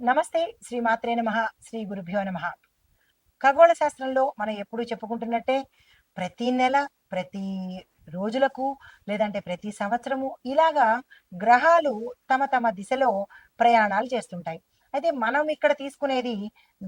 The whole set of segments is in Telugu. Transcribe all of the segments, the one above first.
నమస్తే శ్రీ మాత్రే నమ శ్రీ గురుభ్యో నమ. ఖగోళ శాస్త్రంలో మనం ఎప్పుడు చెప్పుకుంటున్నట్టే ప్రతి నెల ప్రతి రోజులకు లేదంటే ప్రతి సంవత్సరము ఇలాగా గ్రహాలు తమ తమ దిశలో ప్రయాణాలు చేస్తుంటాయి. అయితే మనం ఇక్కడ తీసుకునేది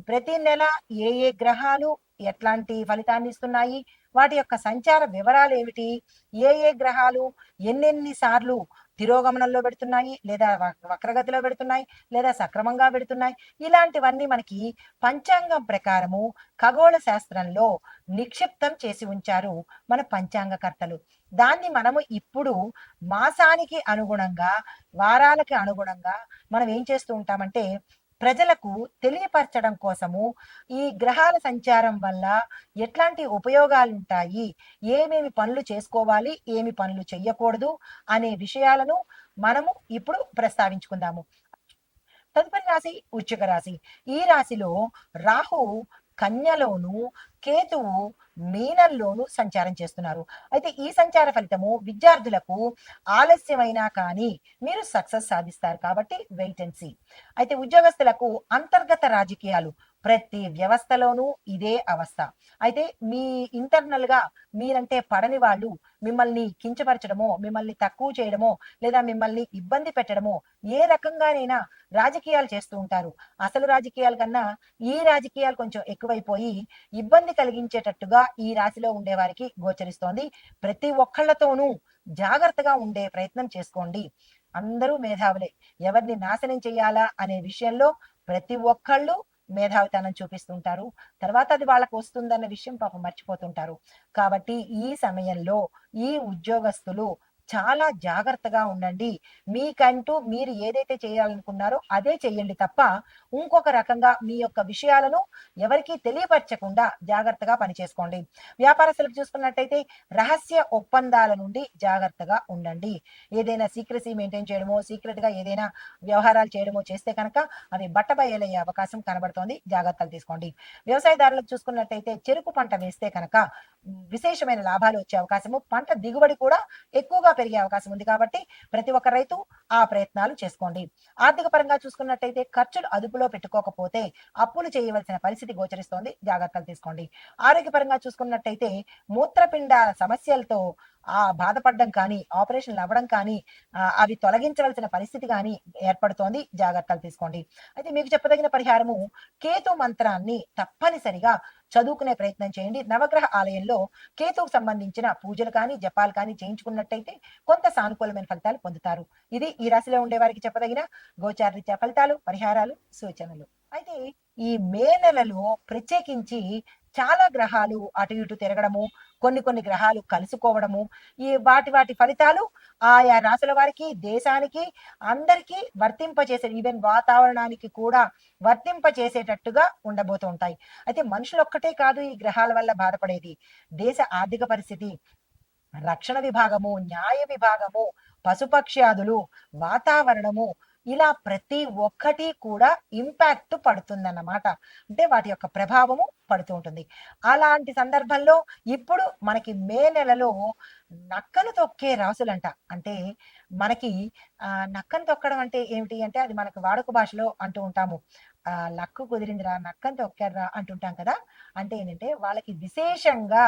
ప్రతి నెల ఏ ఏ గ్రహాలు ఎట్లాంటి ఫలితాన్ని ఇస్తున్నాయి వాటి యొక్క సంచార వివరాలు ఏమిటి ఏ ఏ గ్రహాలు ఎన్నెన్ని సార్లు తిరోగమనంలో పెడుతున్నాయి లేదా వక్రగతిలో పెడుతున్నాయి లేదా సక్రమంగా పెడుతున్నాయి. ఇలాంటివన్నీ మనకి పంచాంగం ప్రకారము ఖగోళ శాస్త్రంలో నిక్షిప్తం చేసి ఉంచారు మన పంచాంగకర్తలు. దాన్ని మనము ఇప్పుడు మాసానికి అనుగుణంగా వారాలకి అనుగుణంగా మనం ఏం చేస్తూ ఉంటామంటే ప్రజలకు తెలియపరచడం కోసము ఈ గ్రహాల సంచారం వల్ల ఎట్లాంటి ఉపయోగాలు ఉంటాయి ఏమేమి పనులు చేసుకోవాలి? ఏమి పనులు చెయ్యకూడదు? అనే విషయాలను మనము ఇప్పుడు ప్రస్తావించుకుందాము. తదుపరి రాశి వృశ్చిక రాశి. ఈ రాశిలో రాహు కన్యలోను కేతువు మీనంలోను సంచారం చేస్తున్నారు. అయితే ఈ సంచార ఫలితము విద్యార్థులకు ఆలస్యమైనా కానీ మీరు సక్సెస్ సాధిస్తారు కాబట్టి వెయిట్ అండ్ సీ అయితే ఉద్యోగస్తులకు అంతర్గత రాజకీయాలు ప్రతి వ్యవస్థలోనూ ఇదే అవస్థ. అయితే మీ ఇంటర్నల్గా మీరంటే పడని వాళ్ళు మిమ్మల్ని కించపరచడమో మిమ్మల్ని తక్కువ చేయడమో లేదా మిమ్మల్ని ఇబ్బంది పెట్టడమో ఏ రకంగానైనా రాజకీయాలు చేస్తూ ఉంటారు. అసలు రాజకీయాల కన్నా ఈ రాజకీయాలు కొంచెం ఎక్కువైపోయి ఇబ్బంది కలిగించేటట్టుగా ఈ రాశిలో ఉండే వారికి గోచరిస్తోంది. ప్రతి ఒక్కళ్ళతోనూ జాగ్రత్తగా ఉండే ప్రయత్నం చేసుకోండి. అందరూ మేధావులే. ఎవరిని నాశనం చేయాలా అనే విషయంలో ప్రతి ఒక్కళ్ళు మేధావితనం చూపిస్తుంటారు. తర్వాత అది వాళ్ళకు వస్తుందన్న విషయం పాపం మర్చిపోతుంటారు. కాబట్టి ఈ సమయంలో ఈ ఉద్యోగస్తులు చాలా జాగ్రత్తగా ఉండండి. మీకంటూ మీరు ఏదైతే చేయాలనుకున్నారో అదే చేయండి తప్ప ఇంకొక రకంగా మీ యొక్క విషయాలను ఎవరికీ తెలియపరచకుండా జాగ్రత్తగా పనిచేసుకోండి. వ్యాపారస్తులకు చూసుకున్నట్టయితే రహస్య ఒప్పందాల నుండి జాగ్రత్తగా ఉండండి. ఏదైనా సీక్రసీ మెయింటైన్ చేయడమో సీక్రెట్గా ఏదైనా వ్యవహారాలు చేయడమో చేస్తే కనుక అవి బట్టబయలయ్యే అవకాశం కనబడుతోంది. జాగ్రత్తలు తీసుకోండి. వ్యవసాయదారులకు చూసుకున్నట్టయితే చెరుకు పంట వేస్తే కనుక విశేషమైన లాభాలు వచ్చే అవకాశము. పంట దిగుబడి కూడా ఎక్కువగా పెరిగే అవకాశం ఉంది కాబట్టి ప్రతి ఒక్క రైతు ఆ ప్రయత్నాలు చేసుకోండి. ఆర్థిక పరంగా చూసుకున్నట్టయితే ఖర్చులు అదుపులో పెట్టుకోకపోతే అప్పులు చేయవలసిన పరిస్థితి గోచరిస్తోంది. జాగ్రత్తలు తీసుకోండి. ఆరోగ్యపరంగా చూసుకున్నట్టయితే మూత్రపిండ సమస్యలతో ఆ బాధపడడం కానీ ఆపరేషన్లు అవ్వడం కానీ అవి తొలగించవలసిన పరిస్థితి కానీ ఏర్పడుతోంది. జాగ్రత్తలు తీసుకోండి. అయితే మీకు చెప్పదగిన పరిహారము కేతు మంత్రాన్ని తప్పనిసరిగా చదువుకునే ప్రయత్నం చేయండి. నవగ్రహ ఆలయంలో కేతువుకు సంబంధించిన పూజలు కానీ జపాలు కానీ చేయించుకున్నట్టయితే కొంత సానుకూలమైన ఫలితాలు పొందుతారు. ఇది ఈ రాశిలో ఉండే వారికి చెప్పదగిన గోచారరీత్యా ఫలితాలు పరిహారాలు సూచనలు. అయితే ఈ మే నెలలో ప్రత్యేకించి చాలా గ్రహాలు అటు ఇటు తిరగడము కొన్ని కొన్ని గ్రహాలు కలుసుకోవడము ఈ వాటి వాటి ఫలితాలు ఆయా రాశుల వారికి దేశానికి అందరికీ వర్తింపచేసే ఈవెన్ వాతావరణానికి కూడా వర్తింపచేసేటట్టుగా ఉండబోతూ ఉంటాయి. అయితే మనుషులు ఒక్కటే కాదు ఈ గ్రహాల వల్ల బాధపడేది. దేశ ఆర్థిక పరిస్థితి రక్షణ విభాగము న్యాయ విభాగము పశుపక్ష్యాదులు వాతావరణము ఇలా ప్రతి ఒక్కటి కూడా ఇంపాక్ట్ పడుతుందన్నమాట. అంటే వాటి యొక్క ప్రభావము పడుతూ ఉంటుంది. అలాంటి సందర్భంలో ఇప్పుడు మనకి మే నెలలో నక్కను తొక్కే రాసులంట. అంటే మనకి ఆ నక్కను తొక్కడం అంటే ఏమిటి అంటే అది మనకు వాడుక భాషలో అంటూ ఉంటాము. ఆ లక్కు కుదిరిందిరా నక్కను తొక్కారా అంటుంటాం కదా. అంటే ఏంటంటే వాళ్ళకి విశేషంగా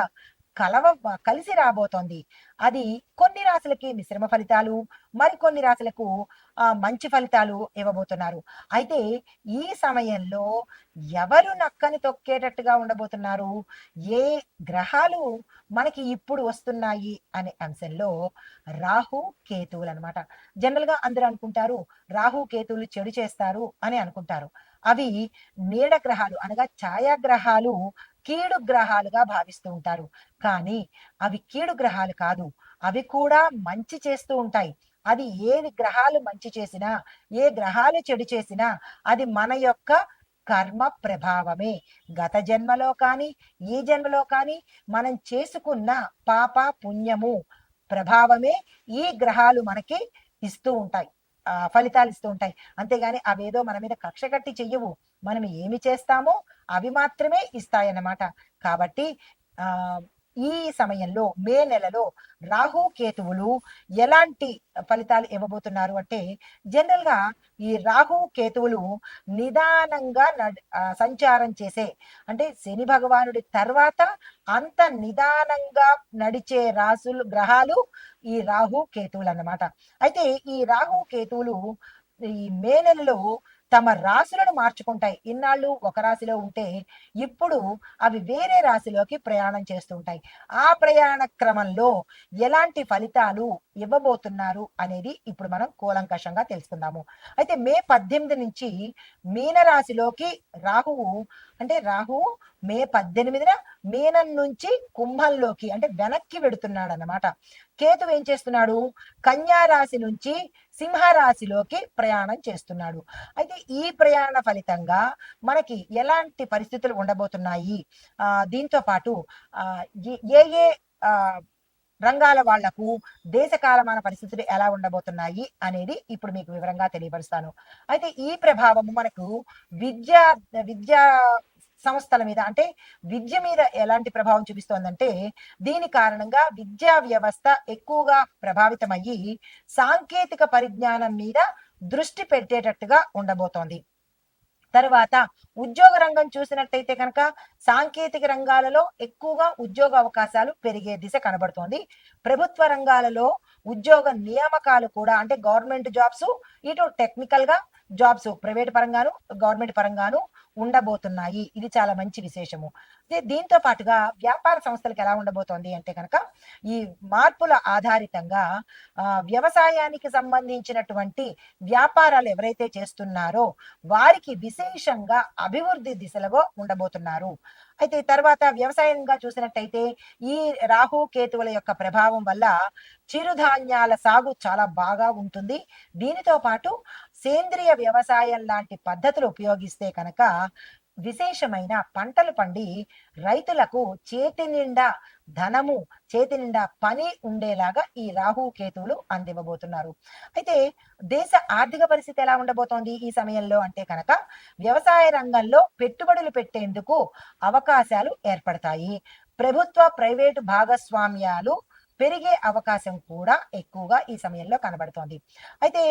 కలవ కలిసి రాబోతోంది. అది కొన్ని రాశులకి మిశ్రమ ఫలితాలు మరికొన్ని రాశులకు ఆ మంచి ఫలితాలు ఇవ్వబోతున్నారు. అయితే ఈ సమయంలో ఎవరు నక్కని తొక్కేటట్టుగా ఉండబోతున్నారు? ఏ గ్రహాలు మనకి ఇప్పుడు వస్తున్నాయి అనే అంశంలో రాహు కేతువులు అనమాట జనరల్గా అందరూ అనుకుంటారు రాహు కేతువులు చెడు చేస్తారు అని అనుకుంటారు. అవి నీడ గ్రహాలు అనగా ఛాయాగ్రహాలు కీడు గ్రహాలుగా భావిస్తూ ఉంటారు. కానీ అవి కీడు గ్రహాలు కాదు. అవి కూడా మంచి చేస్తూ ఉంటాయి. అది ఏ గ్రహాలు మంచి చేసినా ఏ గ్రహాలు చెడు చేసినా అది మన యొక్క కర్మ ప్రభావమే. గత జన్మలో కానీ ఈ జన్మలో కానీ మనం చేసుకున్న పాప పుణ్యము ప్రభావమే ఈ గ్రహాలు మనకి ఇస్తూ ఉంటాయి. ఆ ఫలితాలు ఇస్తూ ఉంటాయి. అంతేగాని అవేదో మన మీద కక్ష కట్టి చెయ్యవు. మనం ఏమి చేస్తామో అవి మాత్రమే ఇస్తాయన్నమాట. కాబట్టి ఆ ఈ సమయంలో మే నెలలో రాహు కేతువులు ఎలాంటి ఫలితాలు ఇవ్వబోతున్నారు అంటే జనరల్గా ఈ రాహు కేతువులు నిదానంగా నడ్- సంచారం చేసే అంటే శని భగవానుడి తర్వాత అంత నిదానంగా నడిచే రాసులు గ్రహాలు ఈ రాహు కేతువులు అన్నమాట అయితే ఈ రాహు కేతువులు ఈ మే నెలలో తమ రాశులను మార్చుకుంటాయి. ఇన్నాళ్ళు ఒక రాశిలో ఉంటే ఇప్పుడు అవి వేరే రాశిలోకి ప్రయాణం చేస్తుంటాయి. ఆ ప్రయాణ క్రమంలో ఎలాంటి ఫలితాలు ఇవ్వబోతున్నారు అనేది ఇప్పుడు మనం కూలంకషంగా తెలుసుకుందాము. అయితే మే పద్దెనిమిది నుంచి మీన రాశిలోకి రాహువు అంటే రాహువు మే పద్దెనిమిదిన మీనం నుంచి కుంభంలోకి అంటే వెనక్కి వెడుతున్నాడు అన్నమాట కేతు ఏం చేస్తున్నాడు? కన్యా రాశి నుంచి సింహరాశిలోకి ప్రయాణం చేస్తున్నాడు. అయితే ఈ ప్రయాణ ఫలితంగా మనకి ఎలాంటి పరిస్థితులు ఉండబోతున్నాయి? ఆ దీంతో పాటు ఆ ఏ- ఏ రంగాల వాళ్ళకు దేశకాలమాన పరిస్థితులు ఎలా ఉండబోతున్నాయి అనేది ఇప్పుడు మీకు వివరంగా తెలియపరుస్తాను. అయితే ఈ ప్రభావము మనకు విద్యా విద్యా సంస్థల మీద అంటే విద్య మీద ఎలాంటి ప్రభావం చూపిస్తోందంటే దీని కారణంగా విద్యా వ్యవస్థ ఎక్కువగా ప్రభావితమయ్యి సాంకేతిక పరిజ్ఞానం మీద దృష్టి పెట్టేటట్టుగా ఉండబోతోంది. తర్వాత ఉద్యోగ రంగం చూసినట్టయితే కనుక సాంకేతిక రంగాలలో ఎక్కువగా ఉద్యోగ అవకాశాలు పెరిగే దిశ కనబడుతోంది. ప్రభుత్వ రంగాలలో ఉద్యోగ నియామకాలు కూడా అంటే గవర్నమెంట్ జాబ్స్ ఇటు టెక్నికల్గా జాబ్స్ ప్రైవేట్ పరంగాను గవర్నమెంట్ పరంగాను ఉండబోతున్నాయి. ఇది చాలా మంచి విశేషము. దీంతో పాటుగా వ్యాపార సంస్థలకు ఎలా ఉండబోతోంది అంటే కనుక ఈ మార్పుల ఆధారితంగా వ్యవసాయానికి సంబంధించినటువంటి వ్యాపారాలు ఎవరైతే చేస్తున్నారో వారికి విశేషంగా అభివృద్ధి దిశలో ఉండబోతున్నారు. అయితే తర్వాత వ్యవసాయంగా చూసినట్టయితే ఈ రాహు కేతువుల యొక్క ప్రభావం వల్ల చిరుధాన్యాల సాగు చాలా బాగా ఉంటుంది. దీనితో పాటు సేంద్రియ వ్యవసాయం లాంటి పద్ధతులు ఉపయోగిస్తే కనుక విశేషమైన పంటలు పండి రైతులకు చేతి నిండా ధనము చేతి నిండా పని ఉండేలాగా ఈ రాహు కేతువులు అందివ్వబోతున్నారు. అయితే దేశ ఆర్థిక పరిస్థితి ఎలా ఉండబోతోంది ఈ సమయంలో అంటే కనుక వ్యవసాయ రంగంలో పెట్టుబడులు పెట్టేందుకు అవకాశాలు ఏర్పడతాయి. ప్రభుత్వ ప్రైవేటు భాగస్వామ్యాలు పెరిగే అవకాశం కూడా ఎక్కువగా ఈ సమయంలో కనబడుతోంది. అయితే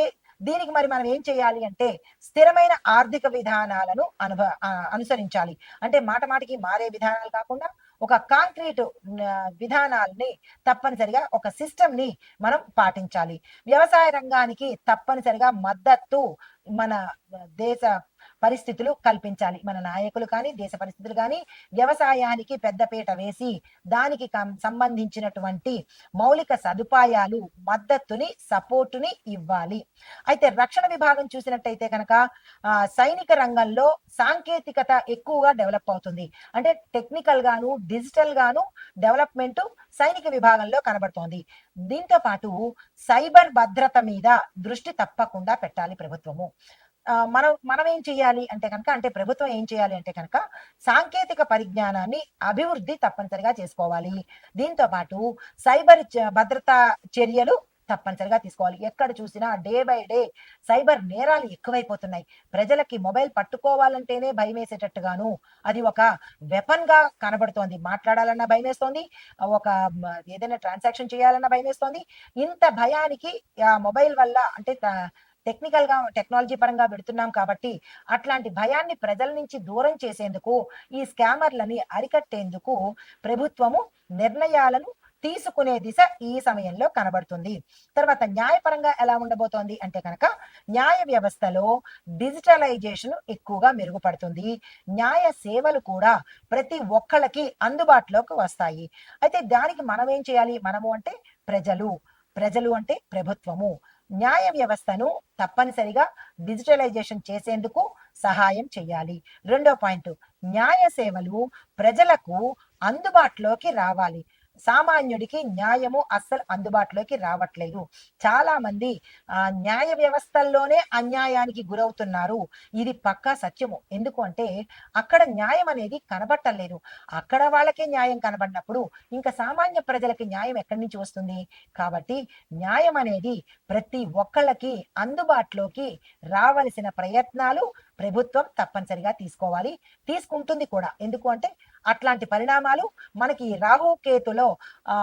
దీనికి మరి మనం ఏం చేయాలి అంటే స్థిరమైన ఆర్థిక విధానాలను అనుభ అనుసరించాలి. అంటే మాట మాటికి మారే విధానాలు కాకుండా ఒక కాంక్రీట్ విధానాల్ని తప్పనిసరిగా ఒక సిస్టమ్ని మనం పాటించాలి. వ్యవసాయ రంగానికి తప్పనిసరిగా మద్దతు మన దేశ పరిస్థితులు కల్పించాలి. మన నాయకులు కానీ దేశ పరిస్థితులు కానీ వ్యవసాయానికి పెద్దపీట వేసి దానికి కం- సంబంధించినటువంటి మౌలిక సదుపాయాలు మద్దతుని సపోర్టుని ఇవ్వాలి. అయితే రక్షణ విభాగం చూసినట్టయితే కనుక సైనిక రంగంలో సాంకేతికత ఎక్కువగా డెవలప్ అవుతుంది. అంటే టెక్నికల్ గాను డిజిటల్ గాను డెవలప్మెంట్ సైనిక విభాగంలో కనబడుతోంది. దీంతో పాటు సైబర్ భద్రత మీద దృష్టి తప్పకుండా పెట్టాలి ప్రభుత్వము. మనం మనం ఏం చేయాలి అంటే కనుక అంటే ప్రభుత్వం ఏం చేయాలి అంటే కనుక సాంకేతిక పరిజ్ఞానాన్ని అభివృద్ధి తప్పనిసరిగా చేసుకోవాలి. దీంతో పాటు సైబర్ భద్రతా చర్యలు తప్పనిసరిగా తీసుకోవాలి. ఎక్కడ చూసినా డే బై డే సైబర్ నేరాలు ఎక్కువైపోతున్నాయి. ప్రజలకి మొబైల్ పట్టుకోవాలంటేనే భయం వేసేటట్టుగాను అది ఒక వెపన్గా కనబడుతోంది. మాట్లాడాలన్నా భయం వేస్తోంది ఒక ఏదైనా ట్రాన్సాక్షన్ చేయాలన్నా భయం వేస్తోంది ఇంత భయానికి ఆ మొబైల్ వల్ల అంటే టెక్నికల్గా టెక్నాలజీ పరంగా పెడుతున్నాం కాబట్టి అట్లాంటి భయాన్ని ప్రజల నుంచి దూరం చేసేందుకు ఈ స్కామర్లని అరికట్టేందుకు ప్రభుత్వము నిర్ణయాలను తీసుకునే దిశ ఈ సమయంలో కనబడుతుంది. తర్వాత న్యాయపరంగా ఎలా ఉండబోతోంది అంటే కనుక న్యాయ వ్యవస్థలో డిజిటలైజేషన్ ఎక్కువగా మెరుగుపడుతుంది. న్యాయ సేవలు కూడా ప్రతి ఒక్కళ్ళకి అందుబాటులోకి వస్తాయి. అయితే దానికి మనం ఏం చేయాలి? మనము అంటే ప్రజలు. ప్రజలు అంటే ప్రభుత్వము. న్యాయ వ్యవస్థను తప్పనిసరిగా డిజిటలైజేషన్ చేసేందుకు సహాయం చేయాలి. రెండో పాయింట్ న్యాయ సేవలు ప్రజలకు అందుబాటులోకి రావాలి. సామాన్యుడికి న్యాయము అస్సలు అందుబాటులోకి రావట్లేదు. చాలా మంది ఆ న్యాయ వ్యవస్థల్లోనే అన్యాయానికి గురవుతున్నారు. ఇది పక్కా సత్యము. ఎందుకు అంటే అక్కడ న్యాయం అనేది కనబట్టలేదు. అక్కడ వాళ్ళకే న్యాయం కనబడినప్పుడు ఇంకా సామాన్య ప్రజలకి న్యాయం ఎక్కడి నుంచి వస్తుంది? కాబట్టి న్యాయం అనేది ప్రతి ఒక్కళ్ళకి అందుబాటులోకి రావలసిన ప్రయత్నాలు ప్రభుత్వం తప్పనిసరిగా తీసుకోవాలి. తీసుకుంటుంది కూడా. ఎందుకు అంటే అట్లాంటి పరిణామాలు మనకి రాహుకేతులో రాహు కేతులో ఆ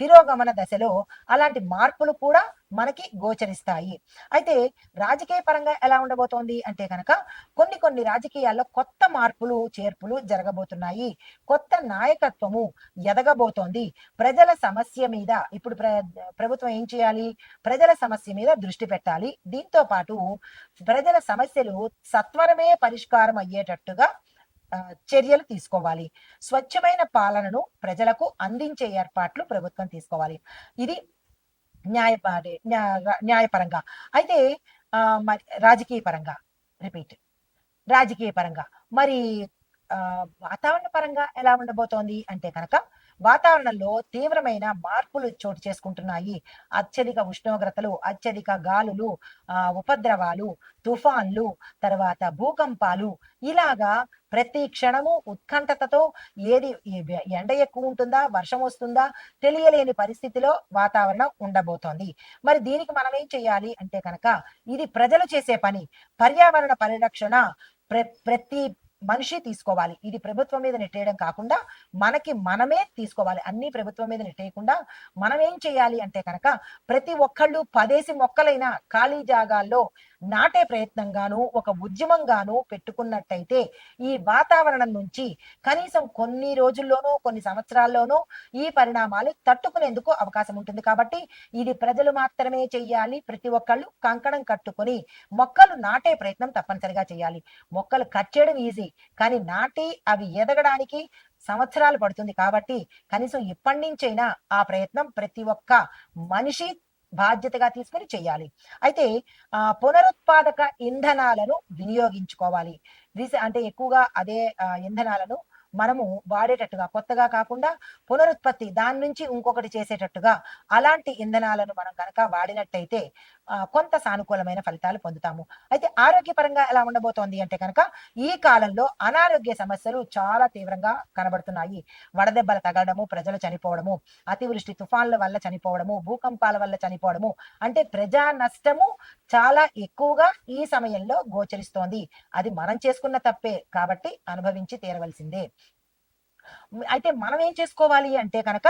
తిరోగమన దశలో అలాంటి మార్పులు కూడా మనకి గోచరిస్తాయి. అయితే రాజకీయ పరంగా ఎలా ఉండబోతోంది అంటే కనుక కొన్ని కొన్ని రాజకీయాల్లో కొత్త మార్పులు చేర్పులు జరగబోతున్నాయి. కొత్త నాయకత్వము ఎదగబోతోంది. ప్రజల సమస్య మీద ఇప్పుడు ప్ర ప్రభుత్వం ఏం చేయాలి? ప్రజల సమస్య మీద దృష్టి పెట్టాలి. దీంతో పాటు ప్రజల సమస్యలు సత్వరమే పరిష్కారం అయ్యేటట్టుగా చర్యలు తీసుకోవాలి. స్వచ్ఛమైన పాలనను ప్రజలకు అందించే ఏర్పాట్లు ప్రభుత్వం తీసుకోవాలి. ఇది న్యాయ న్యాయపరంగా. అయితే ఆ, మరి రాజకీయ పరంగా రిపీట్. రాజకీయ పరంగా. మరి ఆ, వాతావరణ పరంగా ఎలా ఉండబోతోంది? అంటే కనుక వాతావరణంలో తీవ్రమైన మార్పులు చోటు చేసుకుంటున్నాయి. అత్యధిక ఉష్ణోగ్రతలు అత్యధిక గాలులు ఆ, ఉపద్రవాలు తుఫాన్లు తర్వాత భూకంపాలు ఇలాగా ప్రతి క్షణము ఉత్కంఠతతో ఏది ఎండ ఎక్కువ ఉంటుందా వర్షం వస్తుందా తెలియలేని పరిస్థితిలో వాతావరణం ఉండబోతోంది. మరి దీనికి మనం ఏం చేయాలి అంటే కనుక ఇది ప్రజలు చేసే పని. పర్యావరణ పరిరక్షణ ప్ర ప్రతి మనిషి తీసుకోవాలి. ఇది ప్రభుత్వం మీద నెట్టేయడం కాకుండా మనకి మనమే తీసుకోవాలి. అన్ని ప్రభుత్వం మీద నెట్టేయకుండా మనం ఏం చేయాలి అంటే కనుక ప్రతి ఒక్కళ్ళు పదేసి మొక్కలైన ఖాళీ జాగాల్లో నాటే ప్రయత్నంగాను ఒక ఉద్యమంగాను పెట్టుకున్నట్టయితే ఈ వాతావరణం నుంచి కనీసం కొన్ని రోజుల్లోనూ కొన్ని సంవత్సరాల్లోనూ ఈ పరిణామాలు తట్టుకునేందుకు అవకాశం ఉంటుంది. కాబట్టి ఇది ప్రజలు మాత్రమే చెయ్యాలి. ప్రతి ఒక్కళ్ళు కంకణం కట్టుకొని మొక్కలు నాటే ప్రయత్నం తప్పనిసరిగా చేయాలి మొక్కలు కట్ చేయడం ఈజీ కానీ నాటి అవి ఎదగడానికి సంవత్సరాలు పడుతుంది. కాబట్టి కనీసం ఇప్పటి నుంచైనా ఆ ప్రయత్నం ప్రతి ఒక్క మనిషి బాధ్యతగా తీసుకొని చేయాలి అయితే ఆ పునరుత్పాదక ఇంధనాలను వినియోగించుకోవాలి. రీసె అంటే ఎక్కువగా అదే ఇంధనాలను మనము వాడేటట్టుగా కొత్తగా కాకుండా పునరుత్పత్తి దాని నుంచి ఇంకొకటి చేసేటట్టుగా అలాంటి ఇంధనాలను మనం కనుక వాడినట్టయితే కొంత సానుకూలమైన ఫలితాలు పొందుతాము. అయితే ఆరోగ్యపరంగా ఎలా ఉండబోతోంది అంటే కనుక ఈ కాలంలో అనారోగ్య సమస్యలు చాలా తీవ్రంగా కనబడుతున్నాయి. వడదెబ్బలు తగలడము ప్రజలు చనిపోవడము అతివృష్టి తుఫాన్ల వల్ల చనిపోవడము భూకంపాల వల్ల చనిపోవడము అంటే ప్రజా నష్టము చాలా ఎక్కువగా ఈ సమయంలో గోచరిస్తోంది. అది మనం చేసుకున్న తప్పే కాబట్టి అనుభవించి తీరవలసిందే. అయితే మనం ఏం చేసుకోవాలి అంటే కనుక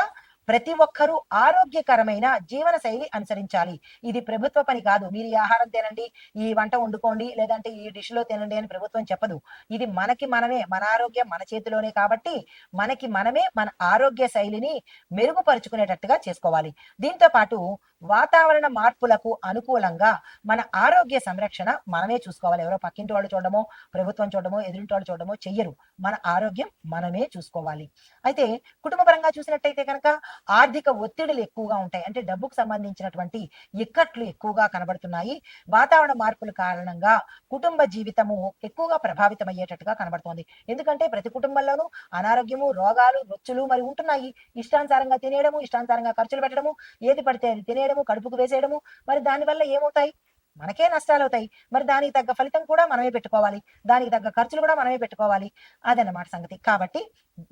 ప్రతి ఒక్కరూ ఆరోగ్యకరమైన జీవన శైలి అనుసరించాలి. ఇది ప్రభుత్వ పని కాదు. మీరు ఈ ఆహారం తినండి ఈ వంట వండుకోండి లేదంటే ఈ డిష్లో తినండి అని ప్రభుత్వం చెప్పదు. ఇది మనకి మనమే మన ఆరోగ్యం మన చేతిలోనే కాబట్టి మనకి మనమే మన ఆరోగ్య శైలిని మెరుగుపరుచుకునేటట్టుగా చేసుకోవాలి. దీంతో పాటు వాతావరణ మార్పులకు అనుకూలంగా మన ఆరోగ్య సంరక్షణ మనమే చూసుకోవాలి. ఎవరో పక్కింటి వాళ్ళు చూడడమో ప్రభుత్వం చూడడమో ఎదురింటి వాళ్ళు చూడడమో చెయ్యరు. మన ఆరోగ్యం మనమే చూసుకోవాలి. అయితే కుటుంబ పరంగా చూసినట్టయితే కనుక ఆర్థిక ఒత్తిడులు ఎక్కువగా ఉంటాయి. అంటే డబ్బుకు సంబంధించినటువంటి ఇక్కట్లు ఎక్కువగా కనబడుతున్నాయి. వాతావరణ మార్పుల కారణంగా కుటుంబ జీవితము ఎక్కువగా ప్రభావితం అయ్యేటట్టుగా కనబడుతోంది. ఎందుకంటే ప్రతి కుటుంబంలోనూ అనారోగ్యము రోగాలు రొచ్చులు మరి ఉంటున్నాయి. ఇష్టానుసారంగా తినేయడము ఇష్టానుసారంగా ఖర్చులు పెట్టడము ఏది పడితే అది వేసేయడము కడుపుకు వేసేయడము మరి దానివల్ల ఏమవుతాయి? మనకే నష్టాలు అవుతాయి మరి దానికి తగ్గ ఫలితం కూడా మనమే పెట్టుకోవాలి. దానికి తగ్గ ఖర్చులు కూడా మనమే పెట్టుకోవాలి. అదన్నమాట సంగతి. కాబట్టి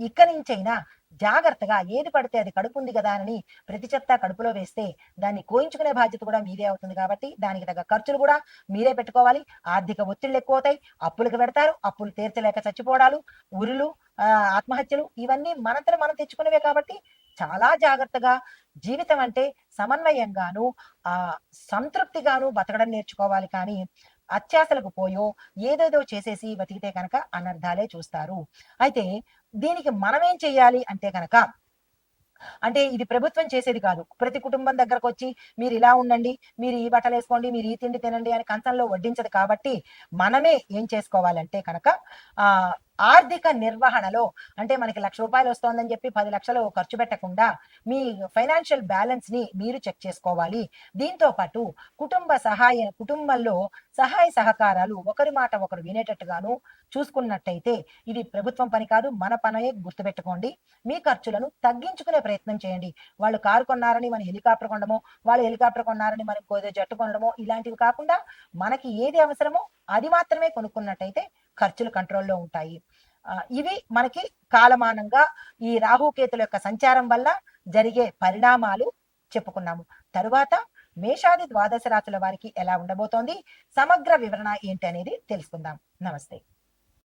ఇక్కడి నుంచైనా జాగ్రత్తగా ఏది పడితే అది కడుపు ఉంది కదా అని ప్రతి చెత్త కడుపులో వేస్తే దాన్ని కోయించుకునే బాధ్యత కూడా మీదే అవుతుంది కాబట్టి దానికి తగ్గ ఖర్చులు కూడా మీరే పెట్టుకోవాలి. ఆర్థిక ఒత్తిళ్ళు ఎక్కువ అవుతాయి. అప్పులకు పెడతారు. అప్పులు తీర్చలేక చచ్చిపోవడాలు ఉరులు ఆత్మహత్యలు ఇవన్నీ మనంతట మనం తెచ్చుకునేవే కాబట్టి చాలా జాగ్రత్తగా జీవితం అంటే సమన్వయంగాను ఆ సంతృప్తిగాను బతకడం నేర్చుకోవాలి కానీ అత్యాశలకు పోయో ఏదేదో చేసేసి బతికితే కనుక అనర్థాలే చూస్తారు. అయితే దీనికి మనమేం చేయాలి అంటే కనుక అంటే ఇది ప్రభుత్వం చేసేది కాదు. ప్రతి కుటుంబం దగ్గరకు వచ్చి మీరు ఇలా ఉండండి మీరు ఈ బట్టలు వేసుకోండి మీరు ఈ తిండి తినండి అని కంచంలో వడ్డించదు కాబట్టి మనమే ఏం చేసుకోవాలంటే కనుక ఆ ఆర్థిక నిర్వహణలో అంటే మనకి లక్ష రూపాయలు వస్తోందని చెప్పి పది లక్షలు ఖర్చు పెట్టకుండా మీ ఫైనాన్షియల్ బ్యాలెన్స్ని మీరు చెక్ చేసుకోవాలి. దీంతో పాటు కుటుంబ సహాయ కుటుంబంలో సహాయ సహకారాలు ఒకరి మాట ఒకరు వినేటట్టుగాను చూసుకున్నట్టయితే ఇది ప్రభుత్వం పని కాదు మన పనే గుర్తుపెట్టుకోండి. మీ ఖర్చులను తగ్గించుకునే ప్రయత్నం చేయండి. వాళ్ళు కారు కొన్నారని మనం హెలికాప్టర్ కొనడమో వాళ్ళు హెలికాప్టర్ కొన్నారని మనం కోదే జట్టు కొనడమో ఇలాంటివి కాకుండా మనకి ఏది అవసరమో అది మాత్రమే కొనుక్కున్నట్టయితే ఖర్చులు కంట్రోల్లో ఉంటాయి. ఇవి మనకి కాలమానంగా ఈ రాహుకేతుల యొక్క సంచారం వల్ల జరిగే పరిణామాలు చెప్పుకున్నాము. తరువాత మేషాది ద్వాదశ రాశుల వారికి ఎలా ఉండబోతోంది? సమగ్ర వివరణ ఏంటి అనేది తెలుసుకుందాం. నమస్తే.